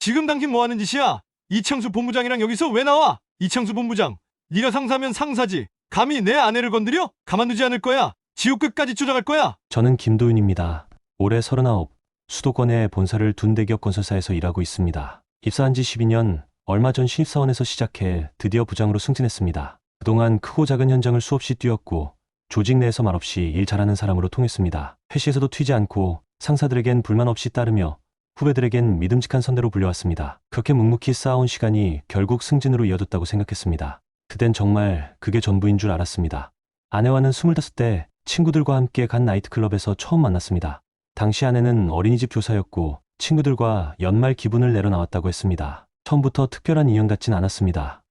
지금 당신 뭐 하는 짓이야? 이창수 본부장이랑 여기서 왜 나와? 이창수 본부장, 네가 상사면 상사지. 감히 내 아내를 건드려? 가만두지 않을 거야. 지옥 끝까지 쫓아갈 거야. 저는 김도윤입니다. 올해 39, 수도권에 본사를 둔 대기업 건설사에서 일하고 있습니다. 입사한 지 12년, 얼마 전 신입사원에서 시작해 드디어 부장으로 승진했습니다. 그동안 크고 작은 현장을 수없이 뛰었고 조직 내에서 말없이 일 잘하는 사람으로 통했습니다. 회시에서도 튀지 않고 상사들에겐 불만 없이 따르며 후배들에겐 믿음직한 선대로 불려왔습니다. 그렇게 묵묵히 쌓아온 시간이 결국 승진으로 이어졌다고 생각했습니다. 그땐 정말 그게 전부인 줄 알았습니다. 아내와는 25대 친구들과 함께 간 나이트클럽에서 처음 만났습니다. 당시 아내는 어린이집 교사였고 친구들과 연말 기분을 내러 나왔다고 했습니다. 처음부터 특별한 인연 같진 않았습니다.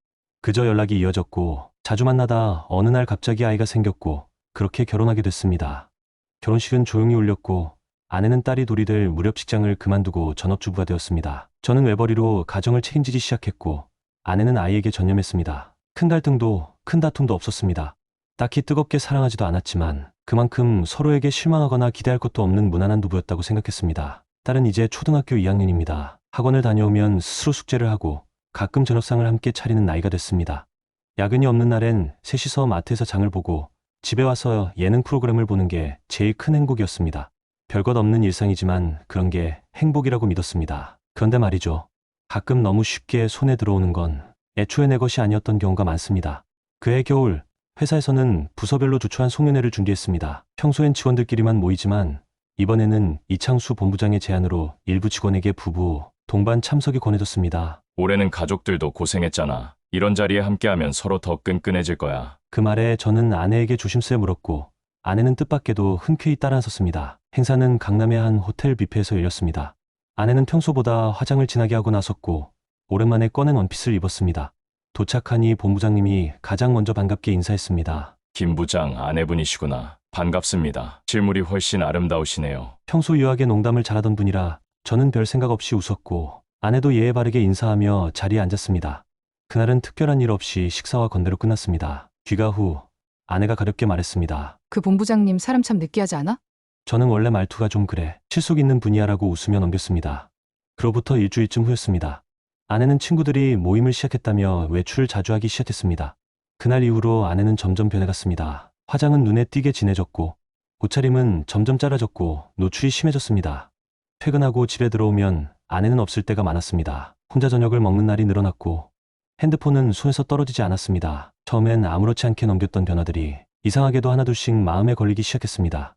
그저 연락이 이어졌고 자주 만나다 어느 날 갑자기 아이가 생겼고 그렇게 결혼하게 됐습니다. 결혼식은 조용히 울렸고 아내는 딸이 돌이 될 무렵 직장을 그만두고 전업주부가 되었습니다. 저는 외벌이로 가정을 책임지기 시작했고 아내는 아이에게 전념했습니다. 큰 갈등도 큰 다툼도 없었습니다. 딱히 뜨겁게 사랑하지도 않았지만 그만큼 서로에게 실망하거나 기대할 것도 없는 무난한 부부였다고 생각했습니다. 딸은 이제 초등학교 2학년입니다. 학원을 다녀오면 스스로 숙제를 하고 가끔 저녁상을 함께 차리는 나이가 됐습니다. 야근이 없는 날엔 셋이서 마트에서 장을 보고 집에 와서 예능 프로그램을 보는 게 제일 큰 행복이었습니다. 별것 없는 일상이지만 그런 게 행복이라고 믿었습니다. 그런데 말이죠. 가끔 너무 쉽게 손에 들어오는 건 애초에 내 것이 아니었던 경우가 많습니다. 그해 겨울 회사에서는 부서별로 주최한 송년회를 준비했습니다. 평소엔 직원들끼리만 모이지만 이번에는 이창수 본부장의 제안으로 일부 직원에게 부부 동반 참석이 권해졌습니다. 올해는 가족들도 고생했잖아. 이런 자리에 함께하면 서로 더 끈끈해질 거야. 그 말에 저는 아내에게 조심스레 물었고 아내는 뜻밖에도 흔쾌히 따라섰습니다. 행사는 강남의 한 호텔 뷔페에서 열렸습니다. 아내는 평소보다 화장을 진하게 하고 나섰고 오랜만에 꺼낸 원피스를 입었습니다. 도착하니 본부장님이 가장 먼저 반갑게 인사했습니다. 김 부장 아내분이시구나. 반갑습니다. 실물이 훨씬 아름다우시네요. 평소 유하게 농담을 잘하던 분이라 저는 별 생각 없이 웃었고 아내도 예의 바르게 인사하며 자리에 앉았습니다. 그날은 특별한 일 없이 식사와 건대로 끝났습니다. 귀가 후 아내가 가볍게 말했습니다. 그 본부장님 사람 참 느끼하지 않아? 저는 원래 말투가 좀 그래. 실속 있는 분이야라고 웃으며 넘겼습니다. 그로부터 일주일쯤 후였습니다. 아내는 친구들이 모임을 시작했다며 외출을 자주 하기 시작했습니다. 그날 이후로 아내는 점점 변해갔습니다. 화장은 눈에 띄게 진해졌고 옷차림은 점점 짧아졌고 노출이 심해졌습니다. 퇴근하고 집에 들어오면 아내는 없을 때가 많았습니다. 혼자 저녁을 먹는 날이 늘어났고 핸드폰은 손에서 떨어지지 않았습니다. 처음엔 아무렇지 않게 넘겼던 변화들이 이상하게도 하나둘씩 마음에 걸리기 시작했습니다.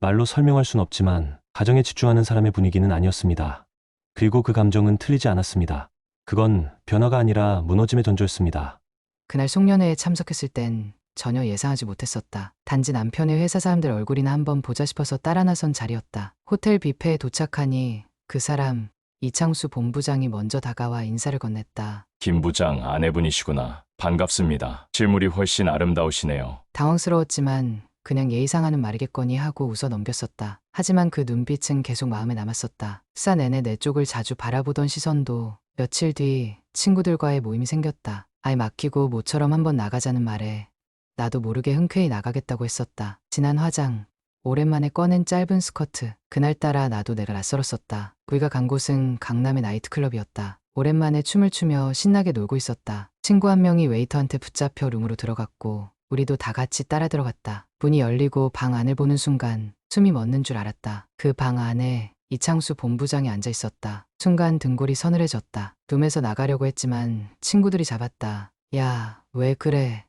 말로 설명할 순 없지만 가정에 집중하는 사람의 분위기는 아니었습니다. 그리고 그 감정은 틀리지 않았습니다. 그건 변화가 아니라 무너짐의 전조였습니다. 그날 송년회에 참석했을 땐 전혀 예상하지 못했었다. 단지 남편의 회사 사람들 얼굴이나 한번 보자 싶어서 따라 나선 자리였다. 호텔 뷔페에 도착하니 그 사람 이창수 본부장이 먼저 다가와 인사를 건넸다. 김 부장 아내분이시구나. 반갑습니다. 실물이 훨씬 아름다우시네요. 당황스러웠지만 그냥 예의상 하는 말이겠거니 하고 웃어 넘겼었다. 하지만 그 눈빛은 계속 마음에 남았었다. 싸 내내 내 쪽을 자주 바라보던 시선도 며칠 뒤 친구들과의 모임이 생겼다. 아예 맡기고 모처럼 한번 나가자는 말에 나도 모르게 흔쾌히 나가겠다고 했었다. 진한 화장, 오랜만에 꺼낸 짧은 스커트. 그날따라 나도 내가 낯설었었다. 우리가 간 곳은 강남의 나이트클럽이었다. 오랜만에 춤을 추며 신나게 놀고 있었다. 친구 한 명이 웨이터한테 붙잡혀 룸으로 들어갔고 우리도 다 같이 따라 들어갔다. 문이 열리고 방 안을 보는 순간 숨이 멎는 줄 알았다. 그 방 안에 이창수 본부장이 앉아 있었다. 순간 등골이 서늘해졌다. 룸에서 나가려고 했지만 친구들이 잡았다. 야, 왜 그래?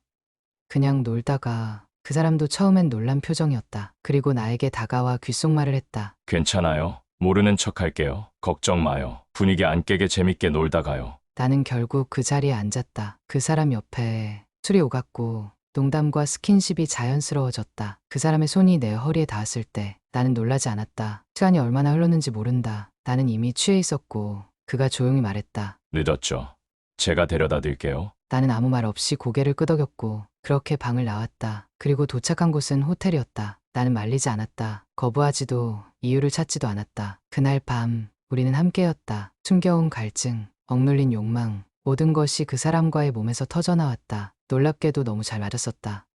그냥 놀다가 그 사람도 처음엔 놀란 표정이었다. 그리고 나에게 다가와 귓속말을 했다. 괜찮아요. 모르는 척 할게요. 걱정 마요. 분위기 안 깨게 재밌게 놀다 가요. 나는 결국 그 자리에 앉았다. 그 사람 옆에 술이 오갔고 농담과 스킨십이 자연스러워졌다. 그 사람의 손이 내 허리에 닿았을 때 나는 놀라지 않았다. 시간이 얼마나 흘렀는지 모른다. 나는 이미 취해 있었고 그가 조용히 말했다. 늦었죠. 제가 데려다 드릴게요. 나는 아무 말 없이 고개를 끄덕였고 그렇게 방을 나왔다. 그리고 도착한 곳은 호텔이었다. 나는 말리지 않았다. 거부하지도 이유를 찾지도 않았다. 그날 밤 우리는 함께였다. 숨겨온 갈증, 억눌린 욕망, 모든 것이 그 사람과의 몸에서 터져나왔다. 놀랍게도 너무 잘 맞았었다.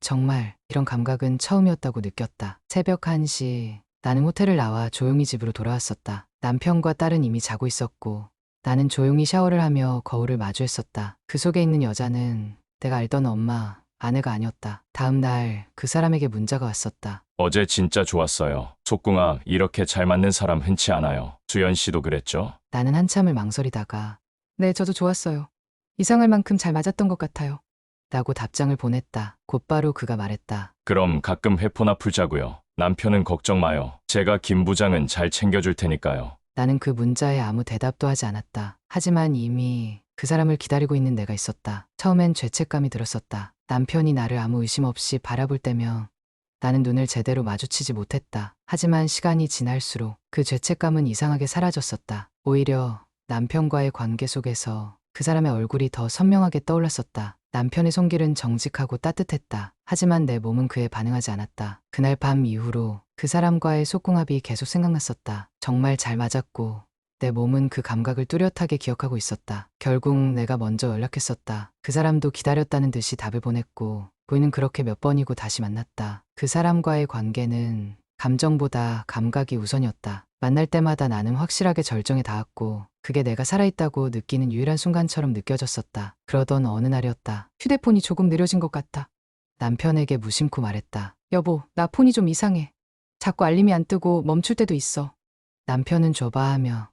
정말 이런 감각은 처음이었다고 느꼈다. 새벽 1시 나는 호텔을 나와 조용히 집으로 돌아왔었다. 남편과 딸은 이미 자고 있었고 나는 조용히 샤워를 하며 거울을 마주했었다. 그 속에 있는 여자는 내가 알던 엄마, 아내가 아니었다. 다음 날 그 사람에게 문자가 왔었다. 어제 진짜 좋았어요. 속궁합 이렇게 잘 맞는 사람 흔치 않아요. 수연 씨도 그랬죠? 나는 한참을 망설이다가 네, 저도 좋았어요. 이상할 만큼 잘 맞았던 것 같아요. 라고 답장을 보냈다. 곧바로 그가 말했다. 그럼 가끔 회포나 풀자고요. 남편은 걱정 마요. 제가 김 부장은 잘 챙겨줄 테니까요. 나는 그 문자에 아무 대답도 하지 않았다. 하지만 이미 그 사람을 기다리고 있는 내가 있었다. 처음엔 죄책감이 들었었다. 남편이 나를 아무 의심 없이 바라볼 때며 나는 눈을 제대로 마주치지 못했다. 하지만 시간이 지날수록 그 죄책감은 이상하게 사라졌었다. 오히려 남편과의 관계 속에서 그 사람의 얼굴이 더 선명하게 떠올랐었다. 남편의 손길은 정직하고 따뜻했다. 하지만 내 몸은 그에 반응하지 않았다. 그날 밤 이후로 그 사람과의 속궁합이 계속 생각났었다. 정말 잘 맞았고 내 몸은 그 감각을 뚜렷하게 기억하고 있었다. 결국 내가 먼저 연락했었다. 그 사람도 기다렸다는 듯이 답을 보냈고 우리는 그렇게 몇 번이고 다시 만났다. 그 사람과의 관계는 감정보다 감각이 우선이었다. 만날 때마다 나는 확실하게 절정에 닿았고 그게 내가 살아있다고 느끼는 유일한 순간처럼 느껴졌었다. 그러던 어느 날이었다. 휴대폰이 조금 느려진 것 같다. 남편에게 무심코 말했다. 여보, 나 폰이 좀 이상해. 자꾸 알림이 안 뜨고 멈출 때도 있어. 남편은 조바하며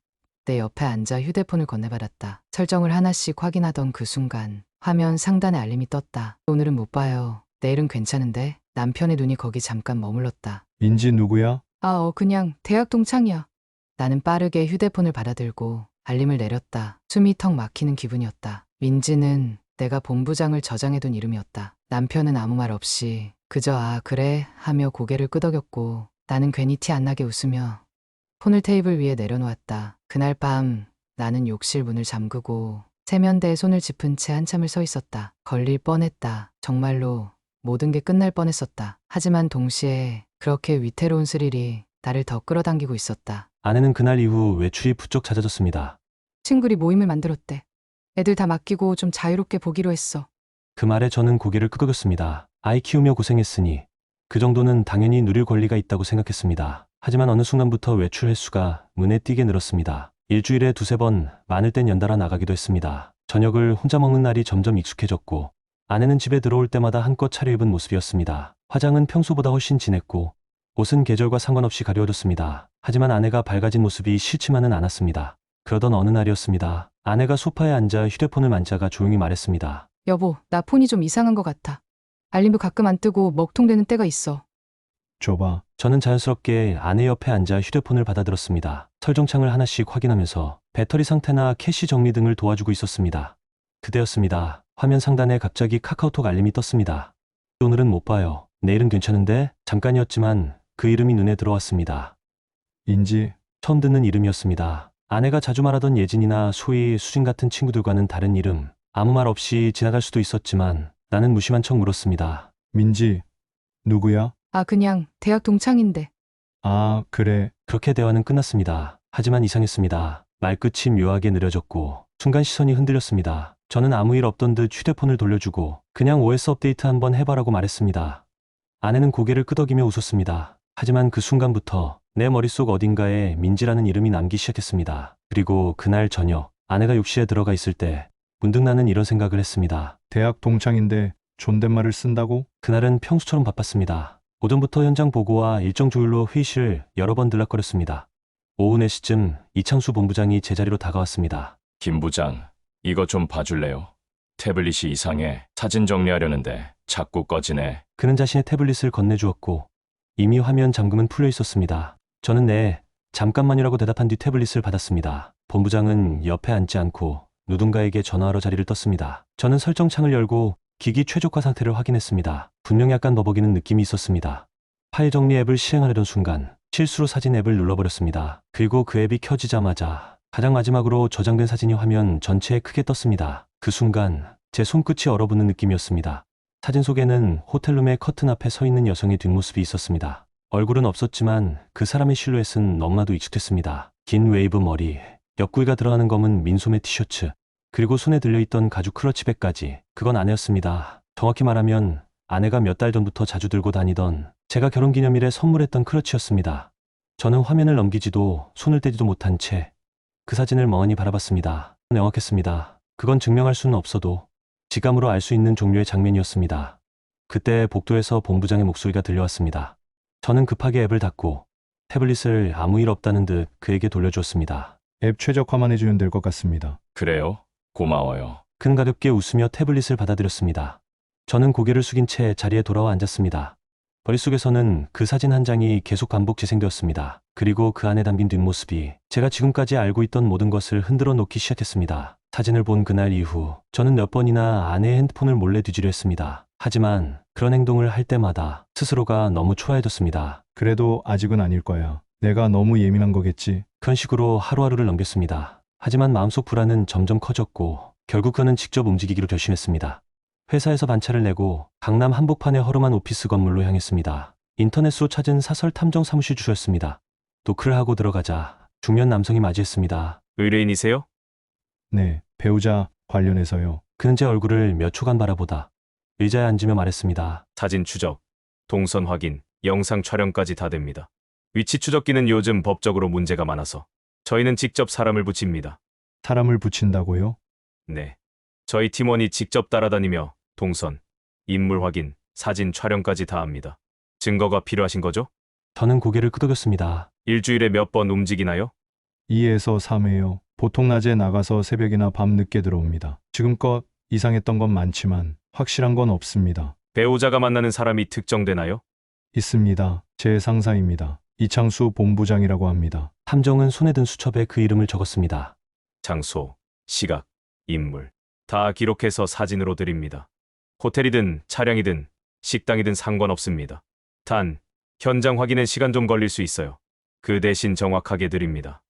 내 옆에 앉아 휴대폰을 건네받았다. 설정을 하나씩 확인하던 그 순간 화면 상단에 알림이 떴다. 오늘은 못 봐요. 내일은 괜찮은데 남편의 눈이 거기 잠깐 머물렀다. 인지 누구야? 아, 어, 그냥 대학 동창이야. 나는 빠르게 휴대폰을 받아들고 알림을 내렸다. 숨이 턱 막히는 기분이었다. 민지는 내가 본부장을 저장해둔 이름이었다. 남편은 아무 말 없이 그저 아, 그래 하며 고개를 끄덕였고 나는 괜히 티 안 나게 웃으며 폰을 테이블 위에 내려놓았다. 그날 밤 나는 욕실 문을 잠그고 세면대에 손을 짚은 채 한참을 서 있었다. 걸릴 뻔했다. 정말로 모든 게 끝날 뻔했었다. 하지만 동시에 그렇게 위태로운 스릴이 나를 더 끌어당기고 있었다. 아내는 그날 이후 외출이 부쩍 잦아졌습니다. 친구들이 모임을 만들었대. 애들 다 맡기고 좀 자유롭게 보기로 했어. 그 말에 저는 고개를 끄덕였습니다. 아이 키우며 고생했으니 그 정도는 당연히 누릴 권리가 있다고 생각했습니다. 하지만 어느 순간부터 외출 횟수가 눈에 띄게 늘었습니다. 일주일에 두세 번, 많을 땐 연달아 나가기도 했습니다. 저녁을 혼자 먹는 날이 점점 익숙해졌고 아내는 집에 들어올 때마다 한껏 차려입은 모습이었습니다. 화장은 평소보다 훨씬 진했고 옷은 계절과 상관없이 가려워졌습니다. 하지만 아내가 밝아진 모습이 싫지만은 않았습니다. 그러던 어느 날이었습니다. 아내가 소파에 앉아 휴대폰을 만자가 조용히 말했습니다. 여보, 나 폰이 좀 이상한 것 같아. 알림도 가끔 안 뜨고 먹통되는 때가 있어. 줘봐. 저는 자연스럽게 아내 옆에 앉아 휴대폰을 받아들었습니다. 설정창을 하나씩 확인하면서 배터리 상태나 캐시 정리 등을 도와주고 있었습니다. 그때였습니다. 화면 상단에 갑자기 카카오톡 알림이 떴습니다. 오늘은 못 봐요. 내일은 괜찮은데? 잠깐이었지만 그 이름이 눈에 들어왔습니다. 인지 처음 듣는 이름이었습니다. 아내가 자주 말하던 예진이나 소희, 수진 같은 친구들과는 다른 이름. 아무 말 없이 지나갈 수도 있었지만 나는 무심한 척 물었습니다. 민지 누구야? 아, 그냥 대학 동창인데. 아 그래 그렇게 대화는 끝났습니다. 하지만 이상했습니다. 말끝이 묘하게 느려졌고 순간 시선이 흔들렸습니다. 저는 아무 일 없던 듯 휴대폰을 돌려주고 그냥 OS 업데이트 한번 해봐라고 말했습니다. 아내는 고개를 끄덕이며 웃었습니다. 하지만 그 순간부터 내 머릿속 어딘가에 민지라는 이름이 남기 시작했습니다. 그리고 그날 저녁 아내가 욕실에 들어가 있을 때 문득 나는 이런 생각을 했습니다. 대학 동창인데 존댓말을 쓴다고? 그날은 평소처럼 바빴습니다. 오전부터 현장 보고와 일정 조율로 회의실 여러 번 들락거렸습니다. 오후 4시쯤 이창수 본부장이 제자리로 다가왔습니다. 김 부장, 이거 좀 봐줄래요? 태블릿이 이상해. 사진 정리하려는데 자꾸 꺼지네. 그는 자신의 태블릿을 건네주었고 이미 화면 잠금은 풀려 있었습니다. 저는 네, 잠깐만이라고 대답한 뒤 태블릿을 받았습니다. 본부장은 옆에 앉지 않고 누군가에게 전화하러 자리를 떴습니다. 저는 설정창을 열고 기기 최적화 상태를 확인했습니다. 분명 약간 버벅이는 느낌이 있었습니다. 파일 정리 앱을 실행하려던 순간 실수로 사진 앱을 눌러버렸습니다. 그리고 그 앱이 켜지자마자 가장 마지막으로 저장된 사진이 화면 전체에 크게 떴습니다. 그 순간 제 손끝이 얼어붙는 느낌이었습니다. 사진 속에는 호텔룸의 커튼 앞에 서 있는 여성의 뒷모습이 있었습니다. 얼굴은 없었지만 그 사람의 실루엣은 너무나도 익숙했습니다. 긴 웨이브 머리, 옆구리가 들어가는 검은 민소매 티셔츠, 그리고 손에 들려있던 가죽 클러치백까지 그건 아내였습니다. 정확히 말하면 아내가 몇 달 전부터 자주 들고 다니던 제가 결혼기념일에 선물했던 클러치였습니다. 저는 화면을 넘기지도 손을 떼지도 못한 채 그 사진을 멍하니 바라봤습니다. 명확했습니다. 그건 증명할 수는 없어도 직감으로 알 수 있는 종류의 장면이었습니다. 그때 복도에서 본부장의 목소리가 들려왔습니다. 저는 급하게 앱을 닫고 태블릿을 아무 일 없다는 듯 그에게 돌려주었습니다. 앱 최적화만 해주면 될 것 같습니다. 그래요? 고마워요. 그는 가볍게 웃으며 태블릿을 받아들였습니다. 저는 고개를 숙인 채 자리에 돌아와 앉았습니다. 머릿속에서는 그 사진 한 장이 계속 반복 재생되었습니다. 그리고 그 안에 담긴 뒷모습이 제가 지금까지 알고 있던 모든 것을 흔들어 놓기 시작했습니다. 사진을 본 그날 이후 저는 몇 번이나 아내의 핸드폰을 몰래 뒤지려 했습니다. 하지만 그런 행동을 할 때마다 스스로가 너무 초라해졌습니다. 그래도 아직은 아닐 거야. 내가 너무 예민한 거겠지. 그런 식으로 하루하루를 넘겼습니다. 하지만 마음속 불안은 점점 커졌고 결국 그는 직접 움직이기로 결심했습니다. 회사에서 반차를 내고 강남 한복판의 허름한 오피스 건물로 향했습니다. 인터넷으로 찾은 사설 탐정 사무실 주소였습니다. 노크를 하고 들어가자 중년 남성이 맞이했습니다. 의뢰인이세요? 네, 배우자 관련해서요. 그는 제 얼굴을 몇 초간 바라보다 의자에 앉으며 말했습니다. 사진 추적, 동선 확인, 영상 촬영까지 다 됩니다. 위치 추적기는 요즘 법적으로 문제가 많아서 저희는 직접 사람을 붙입니다. 사람을 붙인다고요? 네. 저희 팀원이 직접 따라다니며 동선, 인물 확인, 사진 촬영까지 다 합니다. 증거가 필요하신 거죠? 저는 고개를 끄덕였습니다. 일주일에 몇 번 움직이나요? 2에서 3회요. 보통 낮에 나가서 새벽이나 밤 늦게 들어옵니다. 지금껏 이상했던 건 많지만 확실한 건 없습니다. 배우자가 만나는 사람이 특정되나요? 있습니다. 제 상사입니다. 이창수 본부장이라고 합니다. 탐정은 손에 든 수첩에 그 이름을 적었습니다. 장소, 시각, 인물 다 기록해서 사진으로 드립니다. 호텔이든 차량이든 식당이든 상관없습니다. 단 현장 확인엔 시간 좀 걸릴 수 있어요. 그 대신 정확하게 드립니다.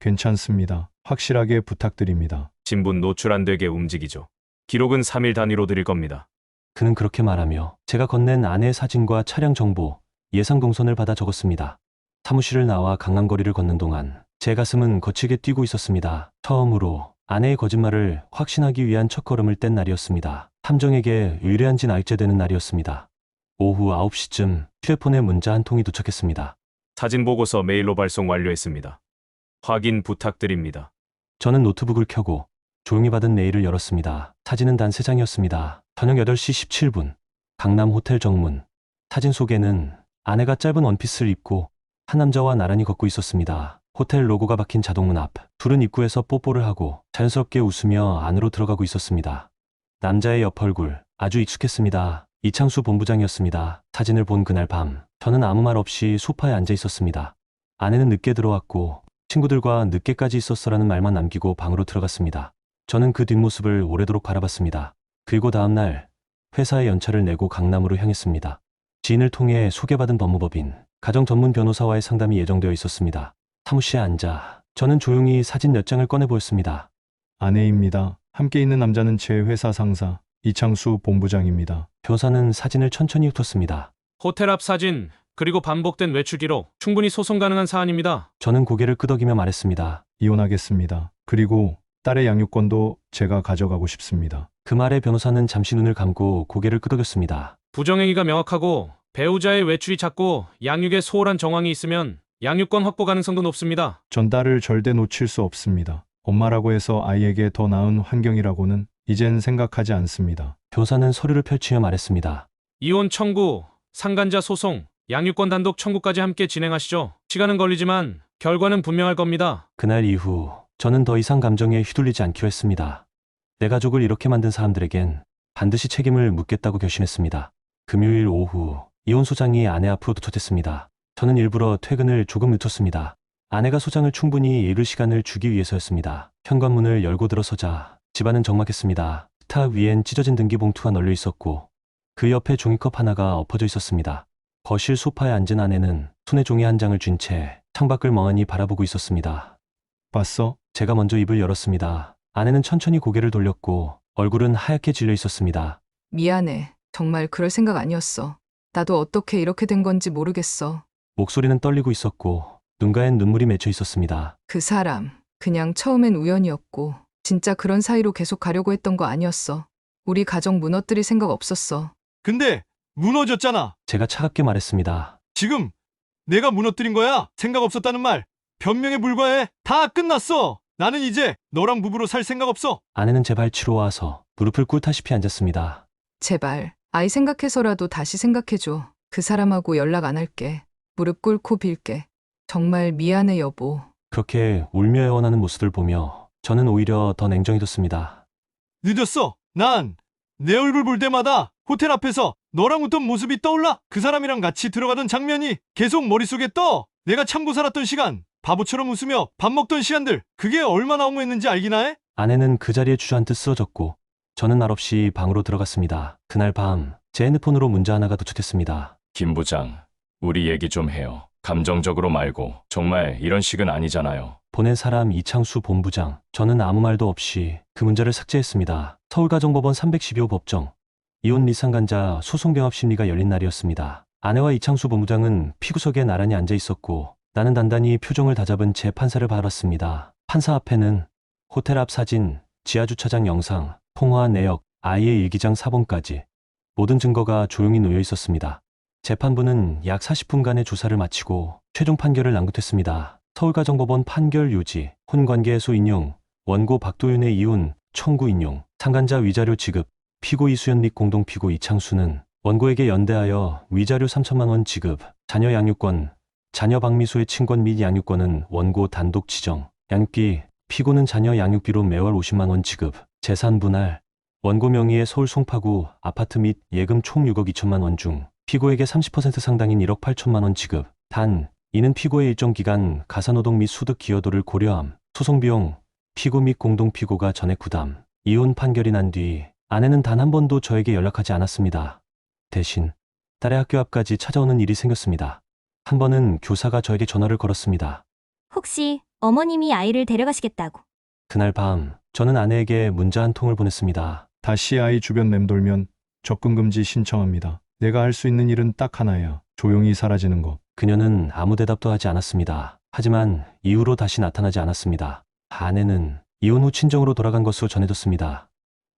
괜찮습니다. 확실하게 부탁드립니다. 신분 노출 안 되게 움직이죠. 기록은 3일 단위로 드릴 겁니다. 그는 그렇게 말하며 제가 건넨 아내의 사진과 차량 정보, 예상 동선을 받아 적었습니다. 사무실을 나와 강남거리를 걷는 동안 제 가슴은 거치게 뛰고 있었습니다. 처음으로 아내의 거짓말을 확신하기 위한 첫걸음을 뗀 날이었습니다. 탐정에게 의뢰한 지 날째 되는 날이었습니다. 오후 9시쯤 휴대폰에 문자 한 통이 도착했습니다. 사진 보고서 메일로 발송 완료했습니다. 확인 부탁드립니다. 저는 노트북을 켜고 조용히 받은 메일을 열었습니다. 사진은 단 3장이었습니다. 저녁 8시 17분. 강남 호텔 정문. 사진 속에는 아내가 짧은 원피스를 입고 한 남자와 나란히 걷고 있었습니다. 호텔 로고가 박힌 자동문 앞. 둘은 입구에서 뽀뽀를 하고 자연스럽게 웃으며 안으로 들어가고 있었습니다. 남자의 옆 얼굴 아주 익숙했습니다. 이창수 본부장이었습니다. 사진을 본 그날 밤 저는 아무 말 없이 소파에 앉아 있었습니다. 아내는 늦게 들어왔고 친구들과 늦게까지 있었어라는 말만 남기고 방으로 들어갔습니다. 저는 그 뒷모습을 오래도록 바라봤습니다. 그리고 다음날 회사에 연차를 내고 강남으로 향했습니다. 지인을 통해 소개받은 법무법인, 가정 전문 변호사와의 상담이 예정되어 있었습니다. 사무실에 앉아 저는 조용히 사진 몇 장을 꺼내 보였습니다. 아내입니다. 함께 있는 남자는 제 회사 상사 이창수 본부장입니다. 변호사는 사진을 천천히 훑었습니다. 호텔 앞 사진, 그리고 반복된 외출 기록, 충분히 소송 가능한 사안입니다. 저는 고개를 끄덕이며 말했습니다. 이혼하겠습니다. 그리고 딸의 양육권도 제가 가져가고 싶습니다. 그 말에 변호사는 잠시 눈을 감고 고개를 끄덕였습니다. 부정행위가 명확하고 배우자의 외출이 잦고 양육에 소홀한 정황이 있으면 양육권 확보 가능성도 높습니다. 전 딸을 절대 놓칠 수 없습니다. 엄마라고 해서 아이에게 더 나은 환경이라고는 이젠 생각하지 않습니다. 변호사는 서류를 펼치며 말했습니다. 이혼 청구, 상간자 소송, 양육권 단독 청구까지 함께 진행하시죠. 시간은 걸리지만 결과는 분명할 겁니다. 그날 이후 저는 더 이상 감정에 휘둘리지 않기로 했습니다. 내 가족을 이렇게 만든 사람들에겐 반드시 책임을 묻겠다고 결심했습니다. 금요일 오후 이혼 소장이 아내 앞으로 도착했습니다. 저는 일부러 퇴근을 조금 늦췄습니다. 아내가 소장을 충분히 이룰 시간을 주기 위해서였습니다. 현관문을 열고 들어서자 집안은 적막했습니다. 스타 위엔 찢어진 등기봉투가 널려 있었고 그 옆에 종이컵 하나가 엎어져 있었습니다. 거실 소파에 앉은 아내는 손에 종이 한 장을 쥔 채 창밖을 멍하니 바라보고 있었습니다. 봤어? 제가 먼저 입을 열었습니다. 아내는 천천히 고개를 돌렸고 얼굴은 하얗게 질려 있었습니다. 미안해. 정말 그럴 생각 아니었어. 나도 어떻게 이렇게 된 건지 모르겠어. 목소리는 떨리고 있었고 눈가엔 눈물이 맺혀 있었습니다. 그 사람, 그냥 처음엔 우연이었고, 진짜 그런 사이로 계속 가려고 했던 거 아니었어. 우리 가정 무너뜨릴 생각 없었어. 근데 무너졌잖아. 제가 차갑게 말했습니다. 지금 내가 무너뜨린 거야. 생각 없었다는 말. 변명에 불과해. 다 끝났어. 나는 이제 너랑 부부로 살 생각 없어. 아내는 제 발 치러 와서 무릎을 꿇다시피 앉았습니다. 제발 아이 생각해서라도 다시 생각해줘. 그 사람하고 연락 안 할게. 무릎 꿇고 빌게. 정말 미안해 여보. 그렇게 울며 애원하는 모습을 보며 저는 오히려 더 냉정해졌습니다. 늦었어. 난 내 얼굴 볼 때마다 호텔 앞에서 너랑 웃던 모습이 떠올라. 그 사람이랑 같이 들어가던 장면이 계속 머릿속에 떠. 내가 참고 살았던 시간, 바보처럼 웃으며 밥 먹던 시간들, 그게 얼마나 허무했는지 알기나 해? 아내는 그 자리에 주저앉듯 쓰러졌고 저는 말없이 방으로 들어갔습니다. 그날 밤 제 핸드폰으로 문자 하나가 도착했습니다. 김 부장, 우리 얘기 좀 해요. 감정적으로 말고 정말 이런 식은 아니잖아요. 보낸 사람 이창수 본부장. 저는 아무 말도 없이 그 문자를 삭제했습니다. 서울가정법원 312호 법정. 이혼 리상간자 소송병합 심리가 열린 날이었습니다. 아내와 이창수 본부장은 피구석에 나란히 앉아 있었고 나는 단단히 표정을 다잡은 제 판사를 바라봤습니다. 판사 앞에는 호텔 앞 사진, 지하주차장 영상, 통화 내역, 아이의 일기장 사본까지 모든 증거가 조용히 놓여 있었습니다. 재판부는 약 40분간의 조사를 마치고 최종 판결을 남겼습니다. 서울가정법원 판결 유지, 혼관계 해소 인용, 원고 박도윤의 이혼, 청구 인용, 상간자 위자료 지급, 피고 이수연 및 공동 피고 이창수는 원고에게 연대하여 위자료 3천만 원 지급, 자녀 양육권, 자녀 박미수의 친권 및 양육권은 원고 단독 지정, 양육비, 피고는 자녀 양육비로 매월 50만 원 지급, 재산 분할, 원고 명의의 서울 송파구 아파트 및 예금 총 6억 2천만 원 중 피고에게 30% 상당인 1억 8천만 원 지급. 단 이는 피고의 일정 기간 가사노동 및 소득 기여도를 고려함. 소송 비용 피고 및 공동 피고가 전액 부담. 이혼 판결이 난 뒤 아내는 단 한 번도 저에게 연락하지 않았습니다. 대신 딸의 학교 앞까지 찾아오는 일이 생겼습니다. 한 번은 교사가 저에게 전화를 걸었습니다. 혹시 어머님이 아이를 데려가시겠다고. 그날 밤 저는 아내에게 문자 한 통을 보냈습니다. 다시 아이 주변 맴돌면 접근 금지 신청합니다. 내가 할 수 있는 일은 딱 하나야. 조용히 사라지는 것. 그녀는 아무 대답도 하지 않았습니다. 하지만 이후로 다시 나타나지 않았습니다. 아내는 이혼 후 친정으로 돌아간 것으로 전해졌습니다.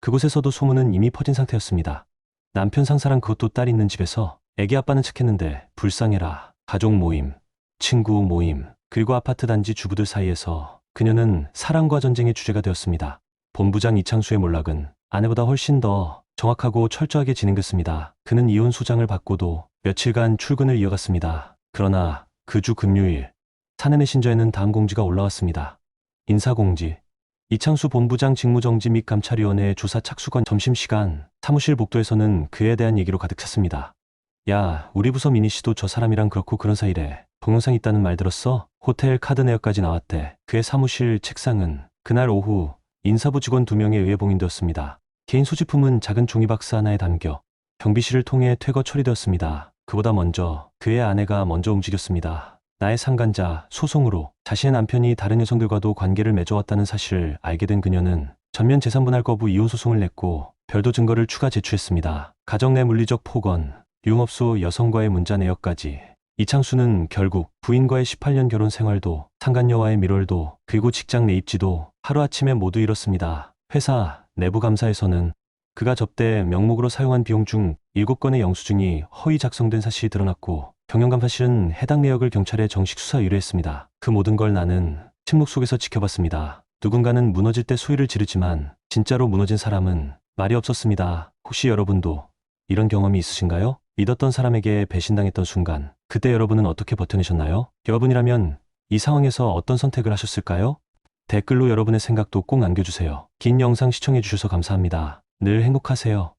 그곳에서도 소문은 이미 퍼진 상태였습니다. 남편 상사랑 그것도 딸 있는 집에서 애기 아빠는 척했는데 불쌍해라. 가족 모임, 친구 모임, 그리고 아파트 단지 주부들 사이에서 그녀는 사랑과 전쟁의 주제가 되었습니다. 본부장 이창수의 몰락은 아내보다 훨씬 더 정확하고 철저하게 진행됐습니다. 그는 이혼 소장을 받고도 며칠간 출근을 이어갔습니다. 그러나 그 주 금요일 사내 메신저에는 다음 공지가 올라왔습니다. 인사공지 이창수 본부장 직무정지 및 감찰위원회 조사 착수건 점심시간 사무실 복도에서는 그에 대한 얘기로 가득 찼습니다. 야 우리 부서 미니 씨도 저 사람이랑 그렇고 그런 사이래. 동영상 있다는 말 들었어? 호텔 카드 내역까지 나왔대. 그의 사무실 책상은 그날 오후 인사부 직원 두 명에 의해 봉인되었습니다. 개인 소지품은 작은 종이박스 하나에 담겨 경비실을 통해 퇴거 처리되었습니다. 그보다 먼저 그의 아내가 먼저 움직였습니다. 나의 상간자 소송으로 자신의 남편이 다른 여성들과도 관계를 맺어왔다는 사실을 알게 된 그녀는 전면 재산분할 거부 이혼 소송을 냈고 별도 증거를 추가 제출했습니다. 가정 내 물리적 폭언, 유흥업소 여성과의 문자 내역까지 이창수는 결국 부인과의 18년 결혼 생활도 상간녀와의 밀월도 그리고 직장 내 입지도 하루아침에 모두 잃었습니다. 회사 내부 감사에서는 그가 접대 명목으로 사용한 비용 중 7건의 영수증이 허위 작성된 사실이 드러났고 경영감사실은 해당 내역을 경찰에 정식 수사 의뢰했습니다. 그 모든 걸 나는 침묵 속에서 지켜봤습니다. 누군가는 무너질 때 소리를 지르지만 진짜로 무너진 사람은 말이 없었습니다. 혹시 여러분도 이런 경험이 있으신가요? 믿었던 사람에게 배신당했던 순간 그때 여러분은 어떻게 버텨내셨나요? 여러분이라면 이 상황에서 어떤 선택을 하셨을까요? 댓글로 여러분의 생각도 꼭 남겨주세요. 긴 영상 시청해주셔서 감사합니다. 늘 행복하세요.